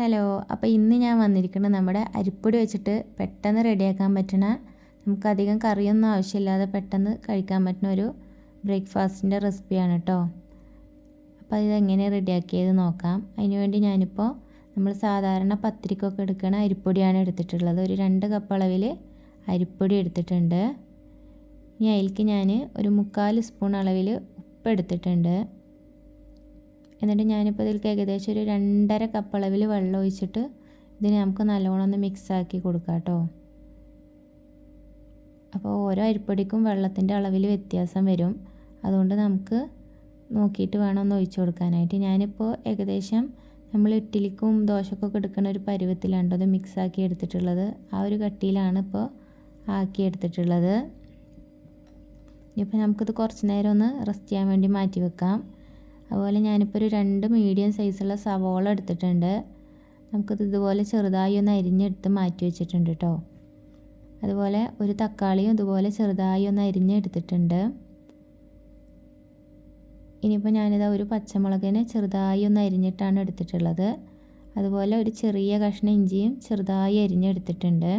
Hello അപ്പോൾ ഇന്ന് ഞാൻ വന്നിരിക്കുന്നത് നമ്മുടെ അരിപ്പൊടി വെച്ചിട്ട് പെട്ടെന്ന് റെഡിയാക്കാൻ പറ്റണ നമുക്കധികം കറിയൊന്നും ആവശ്യമില്ലാതെ പെട്ടെന്ന് കഴിക്കാൻ പറ്റുന്ന ഒരു ബ്രേക്ക്ഫാസ്റ്റിന്റെ റെസിപ്പിയാണ് കേട്ടോ അപ്പോൾ ഇതെങ്ങനെ റെഡിയാക്കിയത് നോക്കാം. അതിനുവേണ്ടി ഞാനിപ്പോൾ നമ്മൾ സാധാരണ പത്തിരിക്കൊക്കെ എടുക്കണ അരിപ്പൊടിയാണ് എടുത്തിട്ടുള്ളത്. ഒരു രണ്ട് കപ്പ് അളവിൽ അരിപ്പൊടി എടുത്തിട്ടുണ്ട്. ഇനി അതിലേക്ക് ഞാൻ ഒരു മുക്കാൽ സ്പൂൺ അളവിൽ ഉപ്പ് എടുത്തിട്ടുണ്ട്. എന്നിട്ട് ഞാനിപ്പോൾ ഇതിലേക്ക് ഏകദേശം ഒരു രണ്ടര കപ്പ് അളവിൽ വെള്ളം ഒഴിച്ചിട്ട് ഇതിനെ നമുക്ക് നല്ലോണം ഒന്ന് മിക്സാക്കി കൊടുക്കാം കേട്ടോ അപ്പോൾ ഓരോ അരിപ്പൊടിക്കും വെള്ളത്തിന്റെ അളവിൽ വ്യത്യാസം വരും. അതുകൊണ്ട് നമുക്ക് നോക്കിയിട്ട് വേണം ഒന്ന് ഒഴിച്ചു കൊടുക്കാനായിട്ട്. ഞാനിപ്പോൾ ഏകദേശം നമ്മൾ ഇഡ്ഡലിക്കും ദോശക്കൊക്കെ എടുക്കുന്ന ഒരു പരുവത്തിലാണ് അത് മിക്സാക്കി എടുത്തിട്ടുള്ളത്. ആ ഒരു കട്ടിയിലാണ് ഇപ്പോൾ ആക്കി എടുത്തിട്ടുള്ളത്. ഇനിയിപ്പോൾ നമുക്കിത് കുറച്ച് നേരം ഒന്ന് റെസ്റ്റ് ചെയ്യാൻ വേണ്ടി മാറ്റി വെക്കാം. അതുപോലെ ഞാനിപ്പോൾ ഒരു രണ്ട് മീഡിയം സൈസുള്ള സവോള എടുത്തിട്ടുണ്ട്. നമുക്കിത് ഇതുപോലെ ചെറുതായി ഒന്ന് അരിഞ്ഞെടുത്ത് മാറ്റി വെച്ചിട്ടുണ്ട് കേട്ടോ അതുപോലെ ഒരു തക്കാളിയും ഇതുപോലെ ചെറുതായി ഒന്ന് അരിഞ്ഞെടുത്തിട്ടുണ്ട്. ഇനിയിപ്പോൾ ഞാനിതാ ഒരു പച്ചമുളകിനെ ചെറുതായി ഒന്ന് അരിഞ്ഞിട്ടാണ് എടുത്തിട്ടുള്ളത്. അതുപോലെ ഒരു ചെറിയ കഷ്ണം ഇഞ്ചിയും ചെറുതായി അരിഞ്ഞെടുത്തിട്ടുണ്ട്.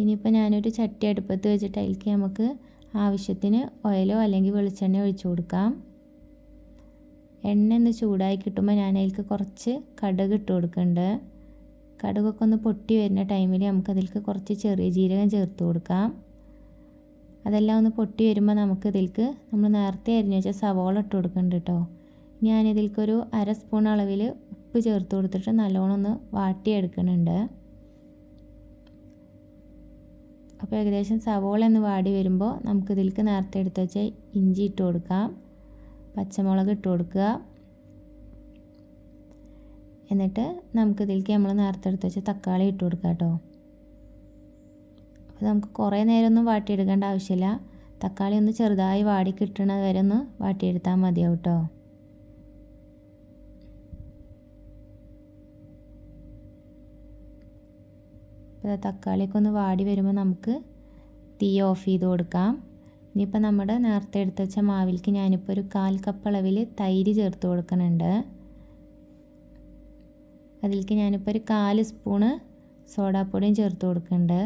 ഇനിയിപ്പോൾ ഞാനൊരു ചട്ടി അടുപ്പത്ത് വെച്ചിട്ട് അതിലേക്ക് നമുക്ക് ആവശ്യത്തിന് ഓയിലോ അല്ലെങ്കിൽ വെളിച്ചെണ്ണ ഒഴിച്ചു കൊടുക്കാം. എണ്ണ ഒന്ന് ചൂടായി കിട്ടുമ്പോൾ ഞാൻ അതിലേക്ക് കുറച്ച് കടുക് ഇട്ട് കൊടുക്കുന്നുണ്ട്. കടുകൊക്കെ ഒന്ന് പൊട്ടി വരുന്ന ടൈമിൽ നമുക്കതിലേക്ക് കുറച്ച് ചെറിയ ജീരകം ചേർത്ത് കൊടുക്കാം. അതെല്ലാം ഒന്ന് പൊട്ടി വരുമ്പോൾ നമുക്ക് ഇതിലേക്ക് നമ്മൾ നേരത്തെ അരിഞ്ഞു വെച്ച സവോള ഇട്ട് കൊടുക്കുന്നുണ്ട് കേട്ടോ. ഞാനിതിലേക്കൊരു അര സ്പൂൺ അളവിൽ ഉപ്പ് ചേർത്ത് കൊടുത്തിട്ട് നല്ലോണം ഒന്ന് വാട്ടിയെടുക്കുന്നുണ്ട്. അപ്പോൾ ഏകദേശം സവോള എന്ന് വാടി വരുമ്പോൾ നമുക്ക് ഇതിലേക്ക് നേരത്തെ എടുത്ത് വെച്ച ഇഞ്ചി ഇട്ട് കൊടുക്കാം പച്ചമുളക് ഇട്ട് കൊടുക്കുക. എന്നിട്ട് നമുക്ക് ഇതിലേക്ക് നമ്മൾ നേരത്തെ എടുത്ത് വെച്ച തക്കാളി ഇട്ട് കൊടുക്കുക കേട്ടോ. അപ്പോൾ നമുക്ക് കുറേ നേരമൊന്നും വാട്ടിയെടുക്കേണ്ട ആവശ്യമില്ല. തക്കാളി ഒന്ന് ചെറുതായി വാടി കിട്ടണ വരെ ഒന്ന് വാട്ടിയെടുത്താൽ മതിയാവും കേട്ടോ. അപ്പോൾ തക്കാളിയൊക്കെ ഒന്ന് വാടി വരുമ്പോൾ നമുക്ക് തീ ഓഫ് ചെയ്ത് കൊടുക്കാം. ഇനിയിപ്പോൾ നമ്മുടെ നേരത്തെ എടുത്ത് വെച്ച മാവിലേക്ക് ഞാനിപ്പോൾ ഒരു കാൽ കപ്പ് അളവിൽ തൈര് ചേർത്ത് കൊടുക്കുന്നുണ്ട്. അതിലേക്ക് ഞാനിപ്പോൾ ഒരു കാൽ സ്പൂണ് സോഡാപ്പൊടിയും ചേർത്ത് കൊടുക്കുന്നുണ്ട്.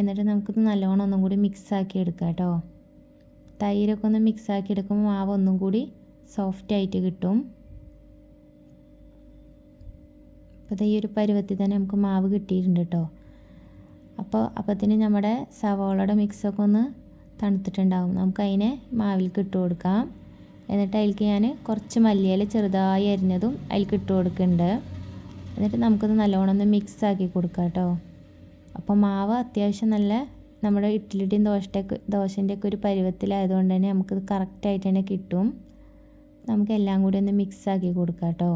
എന്നിട്ട് നമുക്കിത് നല്ലോണം ഒന്നും കൂടി മിക്സ് ആക്കി എടുക്കാം കേട്ടോ. തൈരൊക്കെ ഒന്ന് മിക്സ് ആക്കി എടുക്കുമ്പോൾ മാവ് ഒന്നും കൂടി സോഫ്റ്റ് ആയിട്ട് കിട്ടും. അപ്പോൾ ഈ ഒരു പരുവത്തിൽ തന്നെ നമുക്ക് മാവ് കിട്ടിയിട്ടുണ്ട് കേട്ടോ അപ്പോൾ അപ്പത്തിന് നമ്മുടെ സവോളയുടെ മിക്സൊക്കെ ഒന്ന് തണുത്തിട്ടുണ്ടാകും നമുക്ക് അതിനെ മാവിലേക്ക് ഇട്ട് കൊടുക്കാം. എന്നിട്ട് അതിലേക്ക് ഞാൻ കുറച്ച് മല്ലിയില ചെറുതായി അരിഞ്ഞതും അതിലേക്ക് ഇട്ട് കൊടുക്കുന്നുണ്ട് എന്നിട്ട് നമുക്കത് നല്ലോണം ഒന്ന് മിക്സ് ആക്കി കൊടുക്കാം കേട്ടോ അപ്പോൾ മാവ് അത്യാവശ്യം നല്ല നമ്മുടെ ഇഡ്ഡലിയുടെയും ദോശയുടെ ദോശന്റെയൊക്കെ ഒരു പരുവത്തിലായതുകൊണ്ട് തന്നെ നമുക്കത് കറക്റ്റായിട്ട് തന്നെ കിട്ടും. നമുക്ക് എല്ലാം കൂടി ഒന്ന് മിക്സ് ആക്കി കൊടുക്കാം കേട്ടോ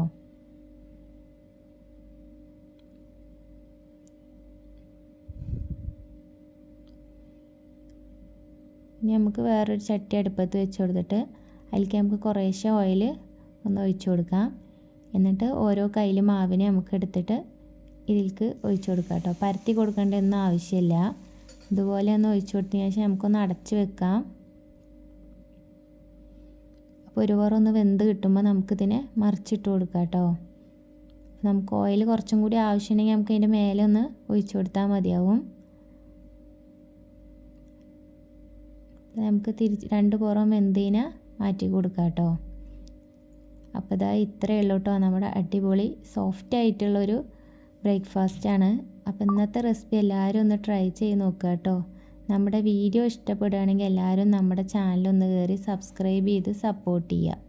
ഇനി നമുക്ക് വേറൊരു ചട്ടി അടുപ്പത്ത് വെച്ച് കൊടുത്തിട്ട് അതിലേക്ക് നമുക്ക് കുറേശ്ശെ ഓയിൽ ഒന്ന് ഒഴിച്ചു കൊടുക്കാം. എന്നിട്ട് ഓരോ കയ്യിൽ മാവിനെ നമുക്ക് എടുത്തിട്ട് ഇതിലേക്ക് ഒഴിച്ചു കൊടുക്കാം കേട്ടോ. പരത്തി കൊടുക്കേണ്ട ഒന്നും ആവശ്യമില്ല. ഇതുപോലെ ഒന്ന് ഒഴിച്ചു കൊടുത്തതിന് ശേഷം നമുക്കൊന്ന് അടച്ച് വെക്കാം. അപ്പോൾ ഒരു ഒന്ന് വെന്ത് കിട്ടുമ്പോൾ നമുക്കിതിനെ മറിച്ചിട്ട് കൊടുക്കാം കേട്ടോ. നമുക്ക് ഓയിൽ കുറച്ചും കൂടി ആവശ്യമുണ്ടെങ്കിൽ നമുക്ക് അതിന്റെ മേലെ ഒന്ന് ഒഴിച്ചു കൊടുത്താൽ മതിയാവും. നമുക്ക് തിരിച്ച് രണ്ട് പുറം വെന്തീന മാറ്റി കൊടുക്കാം കേട്ടോ അപ്പോൾ ഇതാ ഇത്രയേ ഉള്ളൂ കേട്ടോ നമ്മുടെ അടിപൊളി സോഫ്റ്റ് ആയിട്ടുള്ളൊരു ബ്രേക്ക്ഫാസ്റ്റാണ് അപ്പോൾ ഇന്നത്തെ റെസിപ്പി എല്ലാവരും ഒന്ന് ട്രൈ ചെയ്ത് നോക്കുക കേട്ടോ നമ്മുടെ വീഡിയോ ഇഷ്ടപ്പെടുകയാണെങ്കിൽ എല്ലാവരും നമ്മുടെ ചാനലൊന്ന് കയറി സബ്സ്ക്രൈബ് ചെയ്ത് സപ്പോർട്ട് ചെയ്യുക